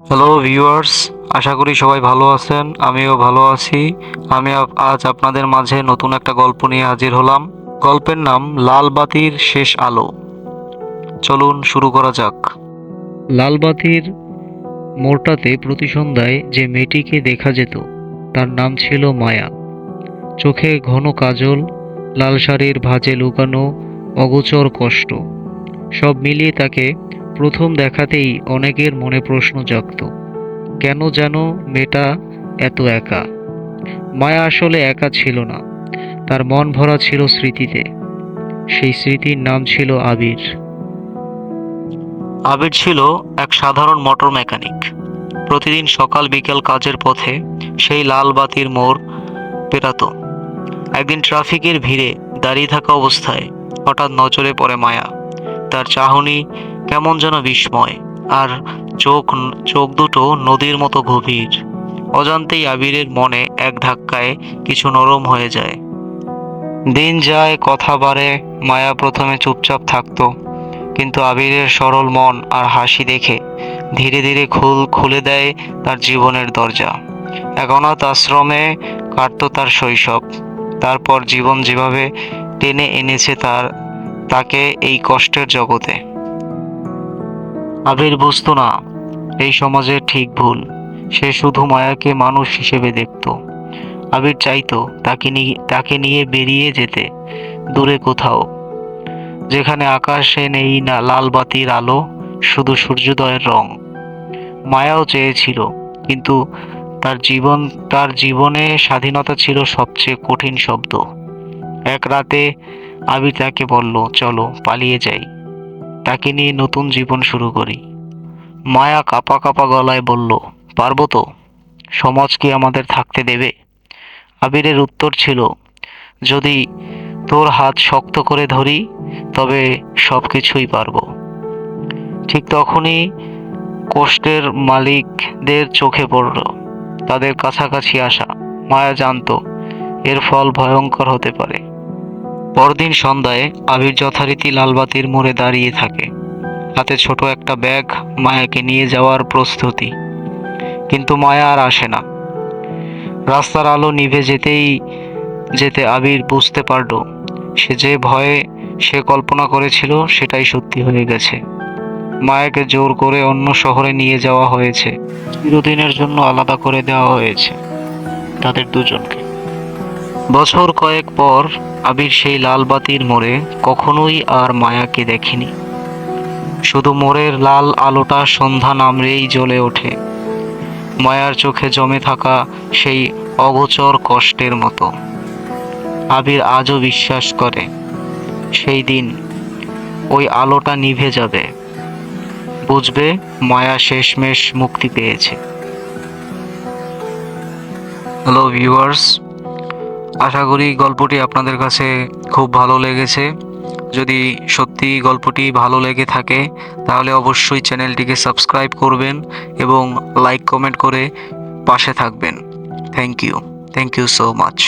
Hello viewers আশা করি সবাই ভালো আছেন, আমিও ভালো আছি। আমি আজ আপনাদের মাঝে নতুন একটা গল্প নিয়ে হাজির হলাম। গল্পের নাম লাল বাতির শেষ আলো। চলুন শুরু করা যাক। লাল বাতির মোড়টাতে প্রতি সন্ধ্যায় যে মেয়েটিকে দেখা যেত, তার নাম ছিল মায়া। চোখে ঘন কাজল, লাল শাড়ির ভাঁজে লুকানো, অগোচর কষ্ট। সব মিলিয়ে তাকে প্রথম দেখাতেই অনেকের মনে প্রশ্ন জাগত, কেন যেন মেয়েটা এত একা? মায়া আসলে একা ছিল না, তার মন ভরা ছিল স্মৃতিতে। সেই স্মৃতির নাম ছিল আবির। আবির ছিল এক সাধারণ মোটর মেকানিক। প্রতিদিন সকাল বিকেল কাজের পথে সেই লাল বাতির মোড় পেরাতো একদিন ট্রাফিকের ভিড়ে দাঁড়িয়ে থাকা অবস্থায় হঠাৎ নজরে পড়ে মায়া। তার চাহনি কেমন যেন বিস্ময়, আর চোখ চোখ দুটো নদীর মতো গভীর। অজান্তেই আবিরের মনে এক ধাক্কায় কিছু নরম হয়ে যায়। দিন যায়, কথা বাড়ে, মায়া প্রথমে চুপচাপ থাকতো, কিন্তু আবিরের সরল মন আর হাসি দেখে ধীরে ধীরে খুল, খুলে দেয় তার জীবনের দরজা। এক অনাথ আশ্রমে কাটতো তার শৈশব, তারপর জীবন যেভাবে টেনে এনেছে তার তাকে এই কষ্টের জগতে। আবির বুঝতো না, এই সমাজের ঠিক ভুল, সে শুধু মায়াকে মানুষ হিসেবে দেখত। আবির চাইতো তাকে নিয়ে তাকে নিয়ে বেরিয়ে যেতে, দূরে কোথাও। যেখানে আকাশে নেই না লাল বাতির আলো, শুধু সূর্যোদয়ের রং। মায়াও চেয়েছিল, কিন্তু তার জীবন, তার জীবনে স্বাধীনতা ছিল সবচেয়ে কঠিন শব্দ। এক রাতে আবির তাকে বলল, চলো, পালিয়ে যাই। তাকে নিয়ে নতুন জীবন শুরু করি। মায়া কাপা কাপা গলায় বলল, পারব তো? সমাজ কি আমাদের থাকতে দেবে? আবিরের উত্তর ছিল, যদি তোর হাত শক্ত করে ধরি, তবে সব কিছুই পারব। ঠিক তখনই কষ্টের মালিকদের চোখে পড়ল, তাদের কাছাকাছি আসা। মায়া জানতো এর ফল ভয়ঙ্কর হতে পারে। পরদিন সন্ধ্যায় আবির যথারীতি লালবাতির মোড়ে দাঁড়িয়ে থাকে। হাতে ছোট একটা ব্যাগ, মায়াকে নিয়ে যাওয়ার প্রস্তুতি। কিন্তু মায়া আর আসে না। রাস্তার আলো নিভে যেতেই, যেতে আবির বুঝতে পারল, সে যে ভয়ে সে কল্পনা করেছিল সেটাই সত্যি হয়ে গেছে। মায়াকে জোর করে অন্য শহরে নিয়ে যাওয়া হয়েছে। চিরদিনের জন্য আলাদা করে দেওয়া হয়েছে। তাদের দুজনকে। বছর কয়েক পর আবির সেই লাল বাতির মোড়ে কখনোই আর মায়াকে দেখেনি। শুধু মোড়ের লাল আলোটা সন্ধ্যা নামরেই জ্বলে ওঠে। মায়ার চোখে জমে থাকা সেই অগোচর কষ্টের মতো। আবির আজও বিশ্বাস করে, সেই দিন ওই আলোটা নিভে যাবে। বুঝবে, মায়া শেষমেশ মুক্তি পেয়েছে। হ্যালো ভিউয়ার্স আশা করি গল্পটি আপনাদের কাছে খুব ভালো লেগেছে। যদি সত্যি গল্পটি ভালো লেগে থাকে, তাহলে অবশ্যই চ্যানেলটিকে সাবস্ক্রাইব করবেন এবং লাইক কমেন্ট করে পাশে থাকবেন। Thank you thank you so much